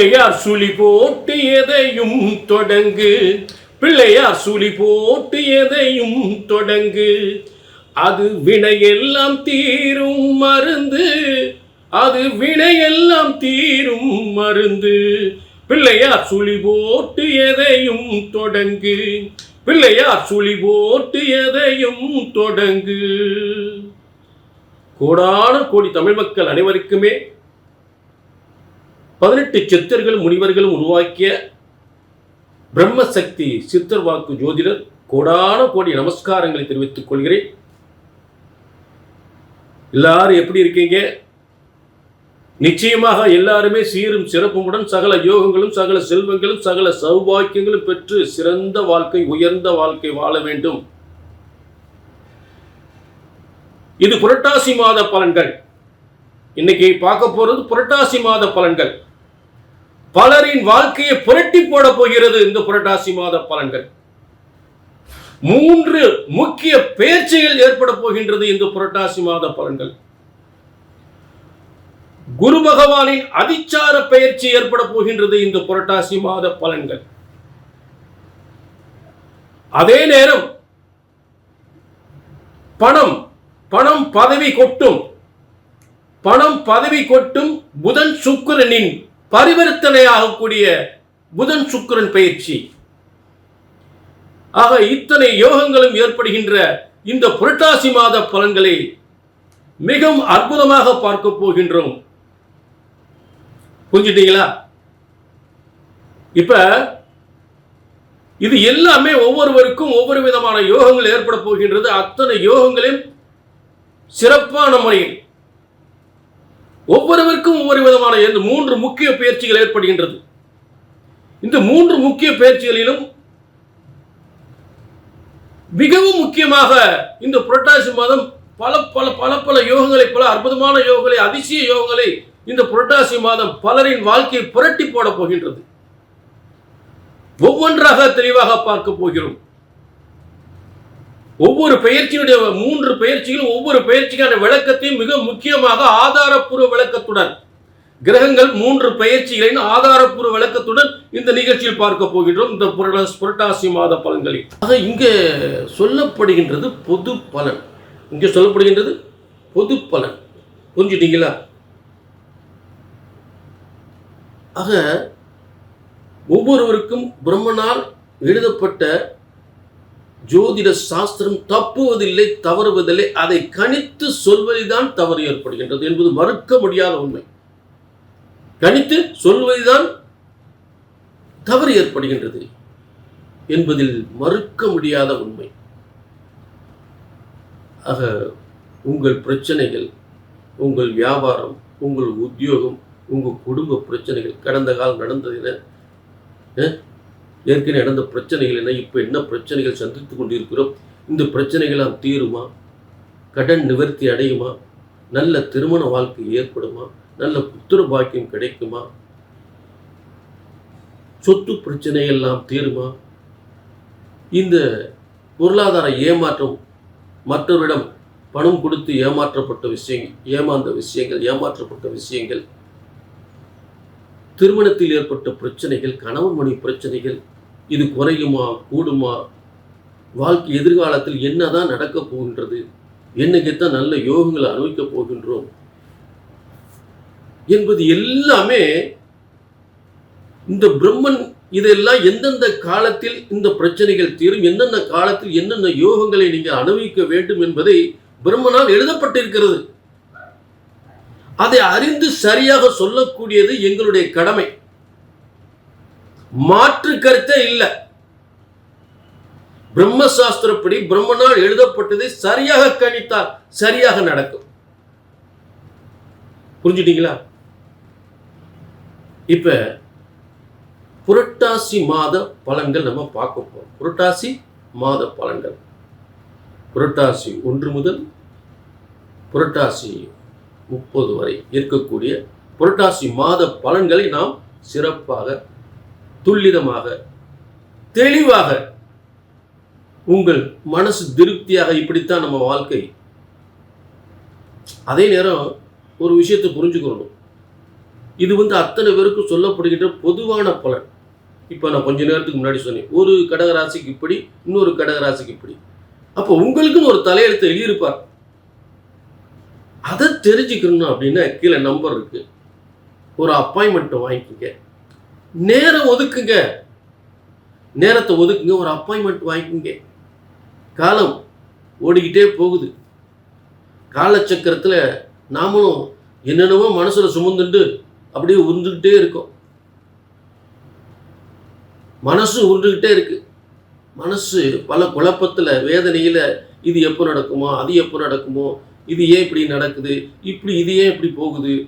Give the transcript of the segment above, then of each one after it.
பிள்ளையார் சுழி போட்டு எதையும் தொடங்கு. பிள்ளையார் சுழி போட்டு எதையும் தொடங்கு. அது வினையெல்லாம் தீரும் மருந்து. அது வினையெல்லாம் தீரும் மருந்து. பிள்ளையார் சுழி போட்டு எதையும் தொடங்கு. பிள்ளையார் சுழி போட்டு எதையும் தொடங்கு. கோடான கோடி தமிழ் மக்கள் அனைவருக்குமே பதினெட்டு சித்தர்கள் முனிவர்களும் உருவாக்கிய பிரம்மசக்தி சித்தர் வாக்கு ஜோதிடர் கோடான கோடி நமஸ்காரங்களை தெரிவித்துக் கொள்கிறேன். எல்லாரும் எப்படி இருக்கீங்க? நிச்சயமாக எல்லாருமே சீரும் சிறப்புமுடன் சகல யோகங்களும் சகல செல்வங்களும் சகல சௌபாக்கியங்களும் பெற்று சிறந்த வாழ்க்கை உயர்ந்த வாழ்க்கை வாழ வேண்டும். இது புரட்டாசி மாத பலன்கள். இன்னைக்கு பார்க்க போறது புரட்டாசி மாத பலன்கள். பலரின் வாழ்க்கையை புரட்டி போட போகிறது இந்த புரட்டாசி மாத பலன்கள். மூன்று முக்கிய பேர்ச்சிகள் ஏற்பட போகின்றது இந்த புரட்டாசி மாத பலன்கள். குரு பகவானின் அதிச்சார பெயர்ச்சி ஏற்பட போகின்றது இந்த புரட்டாசி மாத பலன்கள். அதே நேரம் பணம் பணம் பதவி கொட்டும் பணம் பதவி கொட்டும் புதன் சுக்கிரனின் பரிவர்த்தனையாகக்கூடிய புதன் சுக்கிரன் பயிற்சி. ஆக இத்தனை யோகங்களும் ஏற்படுகின்ற இந்த புரட்டாசி மாத பலன்களை மிகவும் அற்புதமாக பார்க்க போகின்றோம். புரிஞ்சுட்டீங்களா? இப்ப இது எல்லாமே ஒவ்வொருவருக்கும் ஒவ்வொரு விதமான யோகங்கள் ஏற்பட போகின்றது. அத்தனை யோகங்களையும் சிறப்பான முறையில் ஒவ்வொருவருக்கும் ஒவ்வொரு விதமான இந்த மூன்று முக்கிய பயிற்சிகள் ஏற்படுகின்றது. இந்த மூன்று முக்கிய பயிற்சிகளிலும் மிகவும் முக்கியமாக இந்த புரட்டாசி மாதம் பல பல பல பல யோகங்களை பல அற்புதமான யோகங்களை அதிசய யோகங்களை இந்த புரட்டாசி மாதம் பலரின் வாழ்க்கையை புரட்டி போட போகின்றது. ஒவ்வொன்றாக தெளிவாக பார்க்க போகிறோம். ஒவ்வொரு பயிற்சியினுடைய மூன்று பயிற்சிகளும் ஒவ்வொரு பயிற்சிக்கான விளக்கத்தையும் மிக முக்கியமாக ஆதாரப்பூர்வ விளக்கத்துடன் கிரகங்கள் மூன்று பயிற்சிகளின் ஆதாரப்பூர்வ விளக்கத்துடன் இந்த நிகழ்ச்சியில் பார்க்க போகின்றோம். இந்த புரட்டாசி புரட்டாசி மாத பலன்களில். ஆக இங்கே சொல்லப்படுகின்றது பொது பலன். இங்கே சொல்லப்படுகின்றது பொது பலன். புரிஞ்சுட்டீங்களா? ஆக ஒவ்வொருவருக்கும் பிரம்மனால் எழுதப்பட்ட ஜோதிட சாஸ்திரம் தப்புவதில்லை தவறுவதில்லை அதை கணித்து சொல்வதுதான் தவறு ஏற்படுகின்றது என்பது மறுக்க முடியாத உண்மை. கணித்து சொல்வதுதான் தவறு ஏற்படுகின்றது என்பதில் மறுக்க முடியாத உண்மை. ஆக உங்கள் பிரச்சனைகள் உங்கள் வியாபாரம் உங்கள் உத்தியோகம் உங்கள் குடும்ப பிரச்சனைகள் கடந்த காலம் நடந்ததில் ஏற்கனவே நடந்த பிரச்சனைகள் என்ன இப்போ என்ன பிரச்சனைகள் சந்தித்து கொண்டிருக்கிறோம்? இந்த பிரச்சனைகளாம் தீருமா? கடன் நிவர்த்தி அடையுமா? நல்ல திருமண வாழ்க்கை ஏற்படுமா? நல்ல புத்திர பாக்கியம் கிடைக்குமா? சொத்து பிரச்சனை எல்லாம் தீருமா? இந்த பொருளாதார ஏமாற்றம் மற்றவரிடம் பணம் கொடுத்து ஏமாற்றப்பட்ட விஷயங்கள் ஏமாந்த விஷயங்கள் ஏமாற்றப்பட்ட விஷயங்கள் திருமணத்தில் ஏற்பட்ட பிரச்சனைகள் கணவன் மணி பிரச்சனைகள் இது குறையுமா கூடுமா வாழ்க்கை எதிர்காலத்தில் என்னதான் நடக்கப் போகின்றது என்னைக்குத்தான் நல்ல யோகங்களை அனுபவிக்கப் போகின்றோம் என்பது எல்லாமே இந்த பிரம்மன் இதெல்லாம் எந்தெந்த காலத்தில் இந்த பிரச்சனைகள் தீரும் எந்தெந்த காலத்தில் என்னென்ன யோகங்களை நீங்கள் அனுபவிக்க வேண்டும் என்பதை பிரம்மனால் எழுதப்பட்டிருக்கிறது. அதை அறிந்து சரியாக சொல்லக்கூடியது எங்களுடைய கடமை. மாற்று கருத்தே இல்லை. பிரம்மசாஸ்திரப்படி பிரம்மனால் எழுதப்பட்டதை சரியாக கணித்தால் சரியாக நடக்கும். புரிஞ்சுட்டீங்களா? இப்ப புரட்டாசி மாத பலன்கள் நம்ம பார்க்க போறோம். புரட்டாசி மாத பலன்கள். புரட்டாசி ஒன்று முதல் புரட்டாசி முப்பது வரை இருக்கக்கூடிய புரட்டாசி மாத பலன்களை நாம் சிறப்பாக துல்லிதமாக தெளிவாக உங்கள் மனசு திருப்தியாக இப்படித்தான் நம்ம வாழ்க்கை. அதே நேரம் ஒரு விஷயத்தை புரிஞ்சுக்கணும். இது வந்து அத்தனை பேருக்கும் சொல்லப்படுகின்ற பொதுவான பலன். இப்போ நான் கொஞ்ச நேரத்துக்கு முன்னாடி சொன்னேன் ஒரு கடகராசிக்கு இப்படி இன்னொரு கடகராசிக்கு இப்படி. அப்போ உங்களுக்குன்னு ஒரு தலையெழுத்தை எழுதியிருப்பார். அதை தெரிஞ்சுக்கணும் அப்படின்னா கீழே நம்பர் இருக்குது ஒரு அப்பாயின்மெண்ட்டை வாங்கிக்கோங்க. நேரம் ஒதுக்குங்க. நேரத்தை ஒதுக்குங்க ஒரு அப்பாயின்மெண்ட் வாங்கிக்கோங்க. காலம் ஓடிக்கிட்டே போகுது. காலச்சக்கரத்தில் நாமளும் என்னென்னவோ மனசில் சுமந்துட்டு அப்படியே உருந்துக்கிட்டே இருக்கோம். மனசு உருண்டுக்கிட்டே இருக்கு. மனசு பல குழப்பத்தில் வேதனையில் இது எப்போ நடக்குமோ அது எப்போ நடக்குமோ இது ஏன் இப்படி நடக்குது? இப்படி இது ஏன் இப்படி போகுது?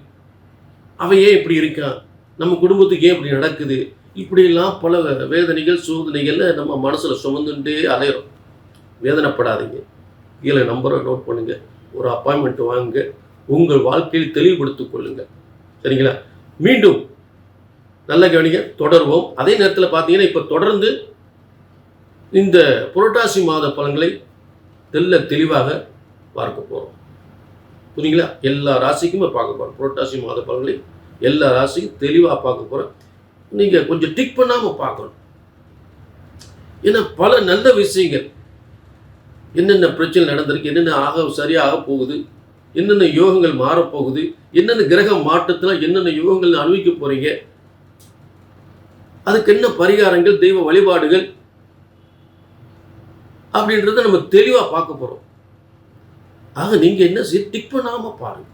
அவன் ஏன் இப்படி இருக்கான்? நம்ம குடும்பத்துக்கு ஏன் இப்படி நடக்குது? இப்படியெல்லாம் பல வேதனைகள் சோதனைகளில் நம்ம மனசில் சுமந்துட்டே அலையிறோம். வேதனைப்படாதீங்க. கீழே நம்பரை நோட் பண்ணுங்கள் ஒரு அப்பாயின்மெண்ட் வாங்குங்க. உங்கள் வாழ்க்கையில் தெளிவுபடுத்திக் கொள்ளுங்க. சரிங்களா? மீண்டும் நல்ல கவனிங்க. தொடர்வோம். அதே நேரத்தில் பார்த்தீங்கன்னா இப்போ தொடர்ந்து இந்த புரட்டாசி மாத பலன்களை தெல்ல தெளிவாக பார்க்க போகிறோம் புரியுங்களா எல்லா ராசிக்குமே பார்க்க போகிறோம் புரட்டாசி மாத பலன்களை எல்லா ராசிக்கும் தெளிவாக பார்க்க போகிறோம் நீங்கள் கொஞ்சம் டிக் பண்ணாமல் பார்க்கணும். ஏன்னா பல நல்ல விஷயங்கள். என்னென்ன பிரச்சனை நடந்திருக்கு என்னென்ன ஆக சரியாக போகுது என்னென்ன யோகங்கள் மாறப்போகுது என்னென்ன கிரக மாற்றத்தில் என்னென்ன யோகங்கள் அனுபவிக்க போறீங்க? அதுக்கு என்ன பரிகாரங்கள் தெய்வ வழிபாடுகள் அப்படின்றத நம்ம தெளிவாக பார்க்க போகிறோம் ஆக நீங்கள் என்ன செய்ய டிக் பண்ணாமல் பாருங்க.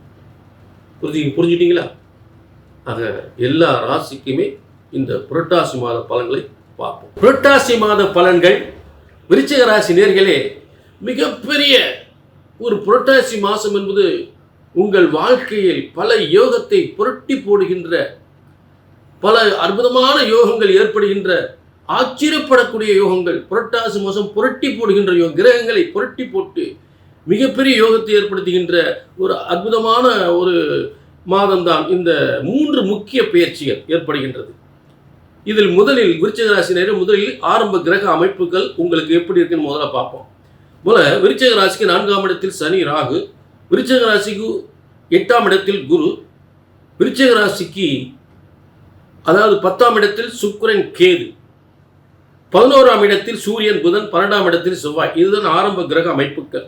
புரிஞ்சு புரிஞ்சுட்டிங்களா ஆக எல்லா ராசிக்குமே இந்த புரட்டாசி மாத பலன்களை பார்ப்போம். புரட்டாசி மாத பலன்கள் விருச்சிக ராசி நேர்களே மிகப்பெரிய ஒரு புரட்டாசி மாதம் என்பது உங்கள் வாழ்க்கையில் பல யோகத்தை புரட்டி போடுகின்ற பல அற்புதமான யோகங்கள் ஏற்படுகின்ற ஆச்சரியப்படக்கூடிய யோகங்கள் புரட்டாசி மாதம் புரட்டி போடுகின்ற யோக கிரகங்களை புரட்டி போட்டு மிகப்பெரிய யோகத்தை ஏற்படுத்துகின்ற ஒரு அற்புதமான ஒரு மாதம்தான் இந்த மூன்று முக்கிய பயிற்சிகள் ஏற்படுகின்றது. இதில் முதலில் விருச்சக ராசினரை முதலில் ஆரம்ப கிரக அமைப்புகள் உங்களுக்கு எப்படி இருக்குன்னு முதல்ல பார்ப்போம். முதல்ல விருச்சக ராசிக்கு நான்காம் இடத்தில் சனி ராகு. விருச்சக ராசிக்கு எட்டாம் இடத்தில் குரு. விருச்சக ராசிக்கு அதாவது பத்தாம் இடத்தில் சுக்கரன் கேது. பதினோராம் இடத்தில் சூரியன் புதன் பன்னெண்டாம் இடத்தில் செவ்வாய். இதுதான் ஆரம்ப கிரக அமைப்புகள்.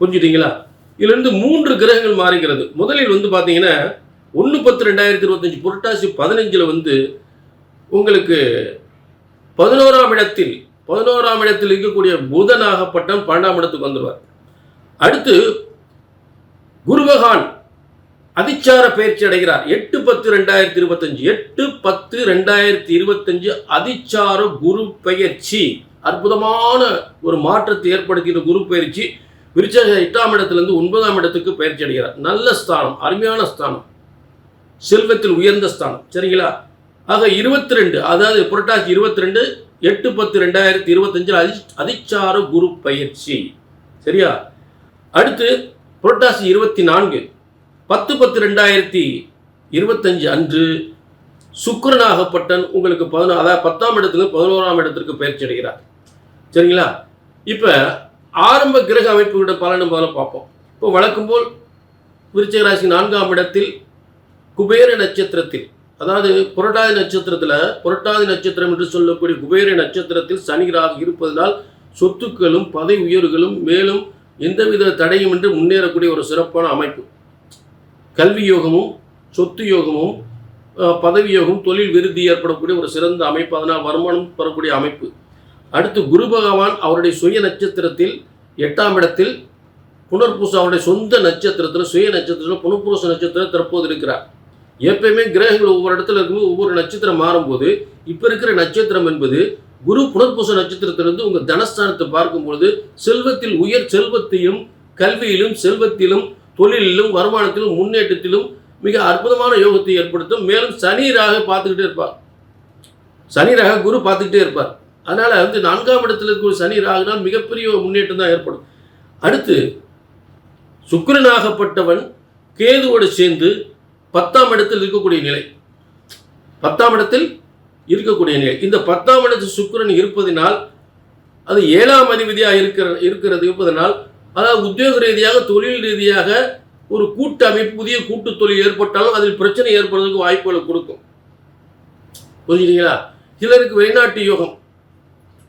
புரிஞ்சுட்டீங்களா? இதுலேருந்து மூன்று கிரகங்கள் மாறுகிறது. முதலில் வந்து பார்த்தீங்கன்னா ஒன்று பத்து ரெண்டாயிரத்தி இருபத்தஞ்சு புரட்டாசி பதினஞ்சில் வந்து உங்களுக்கு பதினோராம் இடத்தில் பதினோராம் இடத்தில் இருக்கக்கூடிய புதனாகப்பட்டம் பன்னெண்டாம் இடத்துக்கு வந்துடுவார் அடுத்து குருபகான் அதிச்சார பயிற்சி அடைகிறார். எட்டு பத்து ரெண்டாயிரத்தி இருபத்தஞ்சு எட்டு பத்து ரெண்டாயிரத்தி இருபத்தஞ்சு அதிச்சார குரு பயிற்சி. அற்புதமான ஒரு மாற்றத்தை ஏற்படுத்தின குரு பயிற்சி. விருச்சக எட்டாம் இடத்திலிருந்து ஒன்பதாம் இடத்துக்கு பயிற்சி அடைகிறார். நல்ல ஸ்தானம் அருமையான ஸ்தானம். செல்வத்தில் உயர்ந்த ஸ்தானம் சரிங்களா? ஆக இருபத்தி ரெண்டு அதாவது புரட்டாசி இருபத்தி ரெண்டு எட்டு பத்து ரெண்டாயிரத்தி இருபத்தஞ்சில் அதி அதிச்சார குரு பயிற்சி சரியா? அடுத்து புரட்டாசி இருபத்தி நான்கு பத்து பத்து ரெண்டாயிரத்தி இருபத்தஞ்சு அன்று சுக்கரனாகப்பட்டன் உங்களுக்கு பதினோ அதாவது பத்தாம் இடத்துல பதினோராம் இடத்திற்கு பயிற்சி அடைகிறார். சரிங்களா? இப்போ ஆரம்ப கிரக அமைப்புகளோட பலனும் போல பார்ப்போம். இப்போ வழக்கம் போல் விருச்சகராசி நான்காம் இடத்தில் குபேர நட்சத்திரத்தில் அதாவது புரட்டாதி நட்சத்திரத்தில் புரட்டாதி நட்சத்திரம் என்று சொல்லக்கூடிய குபேர நட்சத்திரத்தில் சனி ராகு இருப்பதனால் சொத்துக்களும் பதவி உயர்வுகளும் மேலும் எந்தவித தடையுமின்றி முன்னேறக்கூடிய ஒரு சிறப்பான அமைப்பு. கல்வி யோகமும் சொத்து யோகமும் பதவி யோகம் தொழில் விருத்தி ஏற்படக்கூடிய ஒரு சிறந்த அமைப்பு. அதனால் வருமானம் பெறக்கூடிய அமைப்பு. அடுத்து குரு பகவான் அவருடைய சுய நட்சத்திரத்தில் எட்டாம் இடத்தில் புனர்பூசம் அவருடைய சொந்த நட்சத்திரத்தில் சுய நட்சத்திரத்தில் புனர்பூச நட்சத்திரம் தற்போது இருக்கிறார். எப்பயுமே கிரகங்கள் ஒவ்வொரு இடத்துல இருக்கும்போது ஒவ்வொரு நட்சத்திரம் மாறும்போது இப்போ இருக்கிற நட்சத்திரம் என்பது குரு புனர்பூச நட்சத்திரத்திலிருந்து உங்கள் தனஸ்தானத்தை பார்க்கும்பொழுது செல்வத்தில் உயர் செல்வத்தையும் கல்வியிலும் செல்வத்திலும் தொழிலிலும் வருமானத்திலும் முன்னேற்றத்திலும் மிக அற்புதமான யோகத்தை ஏற்படுத்தும். மேலும் சனி ராக பார்த்துக்கிட்டே இருப்பார். சனி ராக குரு பார்த்துக்கிட்டே இருப்பார். அதனால் வந்து நான்காம் இடத்துல இருக்கிற சனி ராகுனால் மிகப்பெரிய முன்னேற்றம் தான் ஏற்படும். அடுத்து சுக்கரனாகப்பட்டவன் கேதுவோடு சேர்ந்து பத்தாம் இடத்தில் இருக்கக்கூடிய நிலை. பத்தாம் இடத்தில் இருக்கக்கூடிய நிலை. இந்த பத்தாம் இடத்து சுக்கிரன் இருப்பதினால் அது ஏழாம் அதிபதியாக இருக்கிற இருக்கிறது இருப்பதனால் அதாவது உத்தியோக ரீதியாக தொழில் ரீதியாக ஒரு கூட்டு அமைப்பு புதிய கூட்டு தொழில் ஏற்பட்டாலும் அதில் பிரச்சனை ஏற்படுறதுக்கு வாய்ப்புகளை கொடுக்கும். புரிஞ்சுட்டீங்களா சிலருக்கு வெளிநாட்டு யோகம்.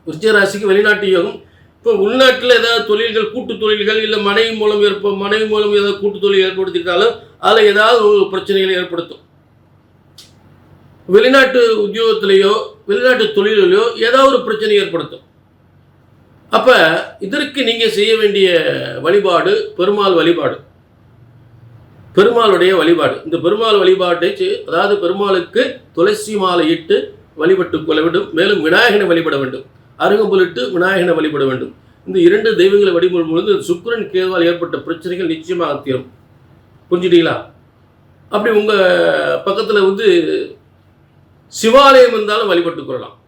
விருச்சிகராசிக்கு வெளிநாட்டு யோகம். இப்போ உள்நாட்டில் ஏதாவது தொழில்கள் கூட்டு தொழில்கள் இல்லை மனைவி மூலம் ஏற்ப மனைவி மூலம் ஏதாவது கூட்டு தொழில் ஏற்படுத்திட்டாலும் அதில் ஏதாவது ஒரு பிரச்சனைகளை ஏற்படுத்தும். வெளிநாட்டு உத்தியோகத்திலேயோ வெளிநாட்டு தொழிலையோ ஏதாவது ஒரு பிரச்சனை ஏற்படுத்தும். அப்போ இதற்கு நீங்கள் செய்ய வேண்டிய வழிபாடு பெருமாள் வழிபாடு. பெருமாளுடைய வழிபாடு. இந்த பெருமாள் வழிபாட்டை அதாவது பெருமாளுக்கு துளசி மாலை இட்டு வழிபட்டு கொள்ள வேண்டும். மேலும் விநாயகனை வழிபட வேண்டும். அருகம்புலிட்டு விநாயகனை வழிபட வேண்டும். இந்த இரண்டு தெய்வங்களை வழிபடும் பொழுது சுக்கரன் கேதுவால் ஏற்பட்ட பிரச்சனைகள் நிச்சயமாக தீரும். புரிஞ்சுட்டீங்களா? அப்படி உங்கள் பக்கத்தில் வந்து சிவாலயம் இருந்தாலும் வழிபட்டு கொள்ளலாம்.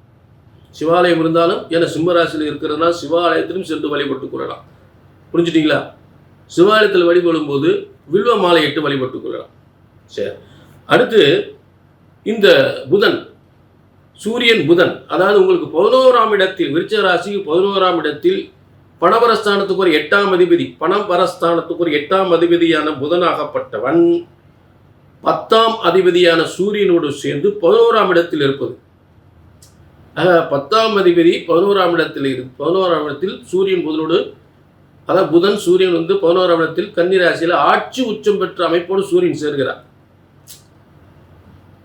சிவாலயம் இருந்தாலும் ஏன்னா சிம்மராசியில் இருக்கிறதுனா சிவாலயத்திலும் சென்று வழிபட்டு கொள்ளலாம். புரிஞ்சுட்டீங்களா? சிவாலயத்தில் வழிபடும் போது வில்வ மாலையிட்டு வழிபட்டு கொள்ளலாம். சரி. அடுத்து இந்த புதன். சூரியன் புதன். அதாவது உங்களுக்கு பதினோராம் இடத்தில் விருச்ச ராசி பதினோராம் இடத்தில் பணபரஸ்தானத்துக்கு ஒரு எட்டாம் அதிபதி. பணபரஸ்தானத்துக்கு ஒரு எட்டாம் அதிபதியான புதனாகப்பட்டவன் பத்தாம் அதிபதியான சூரியனோடு சேர்ந்து பதினோராம் இடத்தில் இருப்பது. பத்தாம் அதிபதி பதினோராம் இடத்தில் இரு பதினோராம் இடத்தில் சூரியன் புதனோடு அதாவது புதன் சூரியன் வந்து பதினோராம் இடத்தில் கன்னிராசியில் ஆட்சி உச்சம் பெற்ற அமைப்போடு சூரியன் சேர்கிறார்.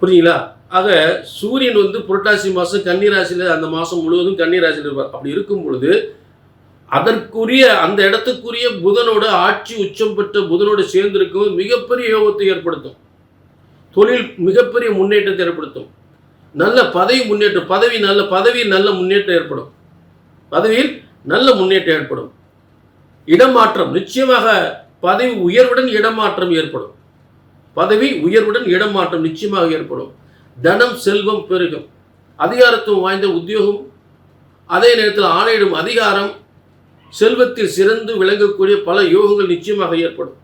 புரியுங்களா ஆக சூரியன் வந்து புரட்டாசி மாதம் கன்னிராசியில் அந்த மாதம் முழுவதும் கன்னிராசியில் இருப்பார். அப்படி இருக்கும் பொழுது அதற்குரிய அந்த இடத்துக்குரிய புதனோட ஆட்சி உச்சம் பெற்ற புதனோடு சேர்ந்திருக்கும் மிகப்பெரிய யோகத்தை ஏற்படுத்தும். தொழில் மிகப்பெரிய முன்னேற்றத்தை ஏற்படுத்தும். நல்ல பதவி முன்னேற்றம் பதவி நல்ல பதவியில் நல்ல முன்னேற்றம் ஏற்படும். பதவியில் நல்ல முன்னேற்றம் ஏற்படும். இடமாற்றம் நிச்சயமாக பதவி உயர்வுடன் இடமாற்றம் ஏற்படும். பதவி உயர்வுடன் இடமாற்றம் நிச்சயமாக ஏற்படும். தனம் செல்வம் பெருகும். அதிகாரத்துவம் வாய்ந்த உத்தியோகம். அதே நேரத்தில் ஆணையிடும் அதிகாரம் செல்வத்தில் சிறந்து விளங்கக்கூடிய பல யோகங்கள் நிச்சயமாக ஏற்படும்.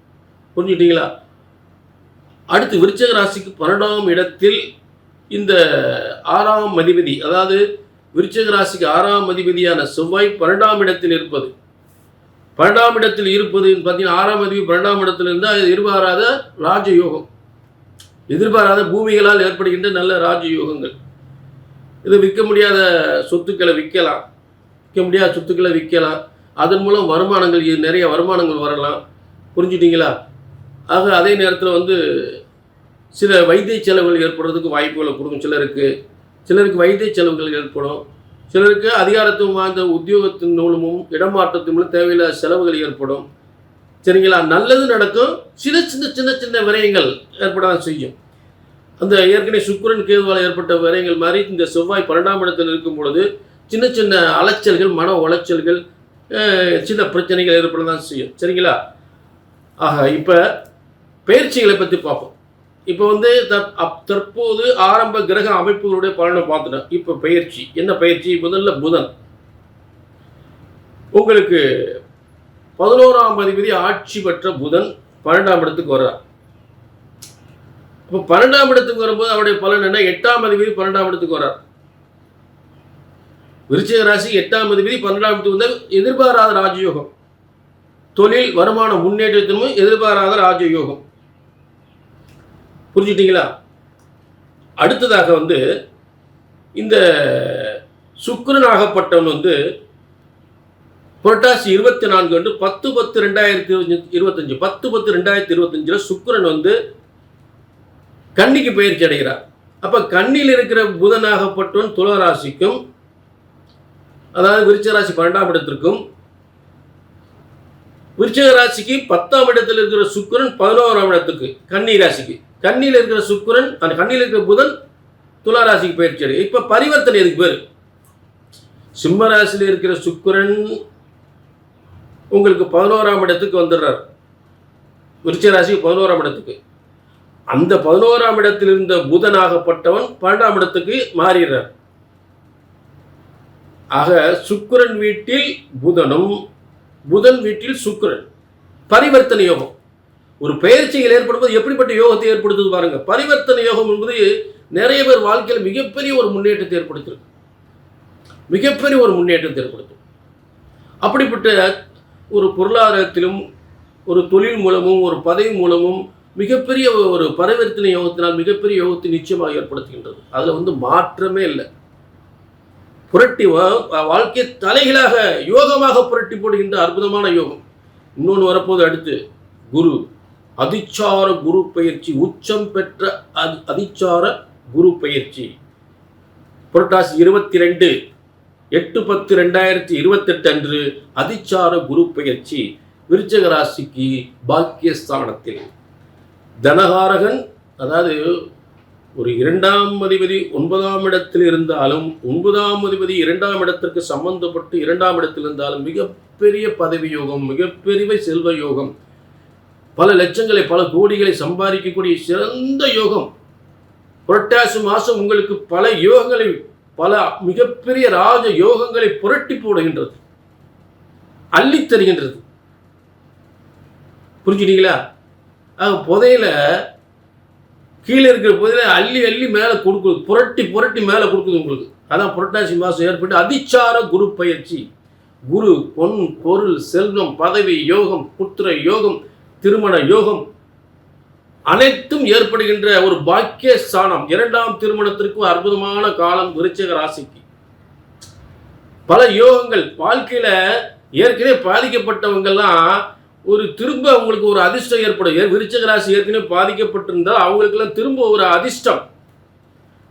புரிஞ்சுட்டீங்களா அடுத்து விருச்சக ராசிக்கு பன்னெண்டாம் இடத்தில் இந்த ஆறாம் அதிபதி அதாவது விருச்சக ராசிக்கு ஆறாம் அதிபதியான செவ்வாய் பன்னெண்டாம் இடத்தில் இருப்பது. பன்னெண்டாம் இடத்தில் இருப்பது பார்த்தீங்கன்னா ஆறாம் அதிபதி பன்னெண்டாம் இடத்தில் இருந்தால் இருவாராத ராஜயோகம். எதிர்பாராத பூமிகளால் ஏற்படுகின்ற நல்ல ராஜயோகங்கள். இது விற்க முடியாத சொத்துக்களை விற்கலாம். விற்க முடியாத சொத்துக்களை விற்கலாம். அதன் மூலம் வருமானங்கள் இ- நிறைய வருமானங்கள் வரலாம். புரிஞ்சுட்டிங்களா? ஆக அதே நேரத்தில் வந்து சில வைத்திய செலவுகள் ஏற்படுறதுக்கு வாய்ப்புகளை கொடுக்கும் சிலருக்கு. சிலருக்கு வைத்திய செலவுகள் ஏற்படும். சிலருக்கு அதிகாரத்துவம் வாய்ந்த உத்தியோகத்தின் மூலமும் இடமாற்றத்தின் மூலம் தேவையில்லாத செலவுகள் ஏற்படும். சரிங்களா? நல்லது நடக்கும். சின்ன சின்ன சின்ன சின்ன விரயங்கள் ஏற்படதான் செய்யும். அந்த ஏற்கனவே சுக்கரன் கேதுவால் ஏற்பட்ட விரயங்கள் மாதிரி இந்த செவ்வாய் பன்னெண்டாம் இடத்தில் இருக்கும் பொழுது சின்ன சின்ன அலைச்சல்கள் மன உளைச்சல்கள் சின்ன பிரச்சனைகள் ஏற்பட தான் செய்யும். சரிங்களா? ஆக இப்போ பயிற்சிகளை பற்றி பார்ப்போம். இப்போ வந்து தற்- அப்- தற்போது ஆரம்ப கிரக அமைப்புகளுடைய பலனை பார்த்துட்டோம். இப்போ பயிற்சி. என்ன பயிற்சி? முதல்ல புதன். உங்களுக்கு பதினோராம் அதிபதி ஆட்சி பெற்ற புதன் பன்னெண்டாம் இடத்துக்கு வர்றார். இப்போ பன்னெண்டாம் இடத்துக்கு வரும்போது அவருடைய பலன் என்ன? எட்டாம் அதிபதி பன்னெண்டாம் இடத்துக்கு வர்றார். விருச்சிக ராசி எட்டாம் அதிபதி பன்னெண்டாம் இடத்துக்கு வந்தால் எதிர்பாராத ராஜயோகம். தொழில் வருமான முன்னேற்றத்திலும் எதிர்பாராத ராஜயோகம். புரிஞ்சுட்டீங்களா? அடுத்ததாக வந்து இந்த சுக்கிரன் ஆகப்பட்டவன் வந்து புரட்டாசி இருபத்தி நான்கு வந்து பத்து பத்து ரெண்டாயிரத்தி இருபத்தஞ்சு பத்து பத்து ரெண்டாயிரத்தி இருபத்தஞ்சில் சுக்கிரன் வந்து கன்னிக்கு பயிற்சி அடைகிறார். அப்போ கண்ணில் இருக்கிற புதனாகப்பட்டவன் துளராசிக்கும் அதாவது விருச்சராசி பன்னெண்டாம் இடத்திற்கும் விருச்சக ராசிக்கு பத்தாம் இடத்தில் இருக்கிற சுக்கிரன் பதினோராம் இடத்துக்கு கன்னி ராசிக்கு. கண்ணியில் இருக்கிற சுக்கரன் அந்த கண்ணியில் இருக்கிற புதன் துலா ராசிக்கு பயிற்சி அடையும் இப்போ பரிவர்த்தனை எதுக்கு பேர்? சிம்ம ராசியில் இருக்கிற சுக்கரன் உங்களுக்கு பதினோராம் இடத்துக்கு வந்துடுறார். விருச்சிக பதினோராம் இடத்துக்கு. அந்த பதினோராம் இடத்தில் இருந்த புதனாகப்பட்டவன் பன்னெண்டாம் இடத்துக்கு மாறிடுறார். ஆக சுக்கரன் வீட்டில் புதனும் புதன் வீட்டில் சுக்கரன். பரிவர்த்தனை யோகம். ஒரு பெயர்ச்சிகள் ஏற்படும்போது எப்படிப்பட்ட யோகத்தை ஏற்படுத்துது பாருங்க. பரிவர்த்தனை யோகம் என்பது நிறைய பேர் வாழ்க்கையில் மிகப்பெரிய ஒரு முன்னேற்றத்தை ஏற்படுத்தியிருக்கு. மிகப்பெரிய ஒரு முன்னேற்றத்தை ஏற்படுத்தும். அப்படிப்பட்ட ஒரு பொருளாதாரத்திலும் ஒரு தொழில் மூலமும் ஒரு பதவி மூலமும் மிகப்பெரிய ஒரு பரிவர்த்தனை யோகத்தினால் மிகப்பெரிய யோகத்தை நிச்சயமாக ஏற்படுத்துகின்றது. அதில் வந்து மாற்றமே இல்லை. புரட்டி வா- தலைகளாக யோகமாக புரட்டி போடுகின்ற அற்புதமான யோகம். இன்னொன்று வரப்போது அடுத்து குரு. அதிச்சார குரு பயிற்சி உச்சம் பெற்ற அதி- அதிச்சார குரு பயிற்சி. புரட்டாசி இருபத்தி ரெண்டு எட்டு பத்து ரெண்டாயிரத்தி இருபத்தெட்டு அன்று அதிச்சார குரு பயிற்சி விருச்சக ராசிக்கு பாக்கியஸ்தானத்தில். தனகாரகன் அதாவது ஒரு இரண்டாம் அதிபதி ஒன்பதாம் இடத்தில் இருந்தாலும் ஒன்பதாம் அதிபதி இரண்டாம் இடத்திற்கு சம்பந்தப்பட்டு இரண்டாம் இடத்தில் இருந்தாலும் மிகப்பெரிய பதவி யோகம் மிகப்பெரிய செல்வ யோகம் பல லட்சங்களை பல கோடிகளை சம்பாதிக்கக்கூடிய சிறந்த யோகம். புரட்டாசி மாதம் உங்களுக்கு பல யோகங்களை பல மிகப்பெரிய ராஜ யோகங்களை புரட்டி போடுகின்றது. அள்ளி தருகின்றது. புரிஞ்சுட்டீங்களா? புதையில கீழே இருக்கிற புதையில அள்ளி அள்ளி மேலே கொடுக்குது. புரட்டி புரட்டி மேலே கொடுக்குது உங்களுக்கு. அதான் புரட்டாசி மாதம் ஏற்பட்டு அதிச்சார குரு பயிற்சி. குரு பொன் பொருள் செல்வம் பதவி யோகம் புத்திர யோகம் திருமண யோகம் அனைத்தும் ஏற்படுகின்ற ஒரு பாக்கிய ஸ்தானம் இரண்டாம் திருமணத்திற்கும் அற்புதமான காலம் விருச்சக ராசிக்கு. பல யோகங்கள் வாழ்க்கையில ஏற்கனவே பாதிக்கப்பட்டவங்கெல்லாம் ஒரு திரும்ப அவங்களுக்கு ஒரு அதிர்ஷ்டம் ஏற்படும். விருச்சக ராசி ஏற்கனவே பாதிக்கப்பட்டிருந்தால் அவங்களுக்கெல்லாம் திரும்ப ஒரு அதிர்ஷ்டம்.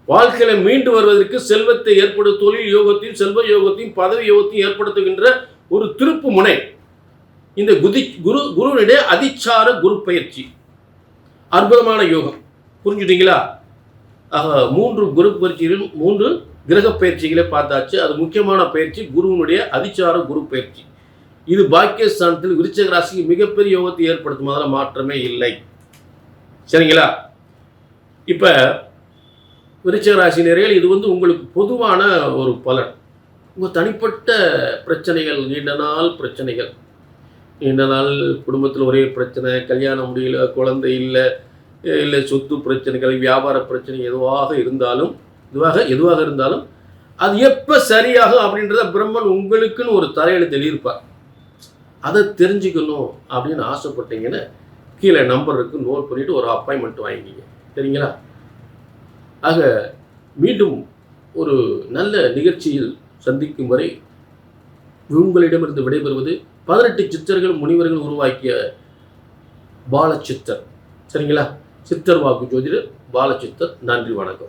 வாழ்க்கையில மீண்டு வருவதற்கு செல்வத்தை ஏற்படும் தொழில் யோகத்தையும் செல்வ யோகத்தையும் பதவி யோகத்தையும் ஏற்படுத்துகின்ற ஒரு திருப்பு முனை. இந்த குதி குரு குருவினுடைய அதிச்சார குரு பயிற்சி. அற்புதமான யோகம். புரிஞ்சுட்டீங்களா? ஆக மூன்று குரு பயிற்சிகளும் மூன்று கிரக பயிற்சிகளை பார்த்தாச்சு. அது முக்கியமான பயிற்சி குருவினுடைய அதிச்சார குரு பயிற்சி. இது பாக்கியஸ்தானத்தில் விருச்சக ராசிக்கு மிகப்பெரிய யோகத்தை ஏற்படுத்தும். அதில் மாற்றமே இல்லை. சரிங்களா? இப்போ விருச்சக ராசி நேயர்கள் இது வந்து உங்களுக்கு பொதுவான ஒரு பலன். உங்கள் தனிப்பட்ட பிரச்சனைகள் நீண்ட நாள் பிரச்சனைகள். நீண்ட நாள் குடும்பத்தில் ஒரே பிரச்சனை கல்யாணம் முடியல குழந்தை இல்லை இல்லை சொத்து பிரச்சனைகள் வியாபார பிரச்சனை எதுவாக இருந்தாலும் இதுவாக எதுவாக இருந்தாலும் அது எப்போ சரியாகும் அப்படின்றத பிரம்மன் உங்களுக்குன்னு ஒரு தலையெழுத்து எழுதியிருப்பார் அதை தெரிஞ்சுக்கணும் அப்படின்னு ஆசைப்பட்டீங்கன்னா கீழே நம்பர் இருக்கு நோட் பண்ணிட்டு ஒரு அப்பாயின்மெண்ட் வாங்கிக்கிங்க. சரிங்களா? ஆக மீண்டும் ஒரு நல்ல நிகழ்ச்சியில் சந்திக்கும் வரை உங்களிடமிருந்து விடைபெறுவது பதினெட்டு சித்தர்கள் முனிவர்கள் உருவாக்கிய பாலச்சித்தர். சரிங்களா? சித்தர் வாக்கு ஜோதிடர் பாலச்சித்தர் நன்றி வணக்கம்.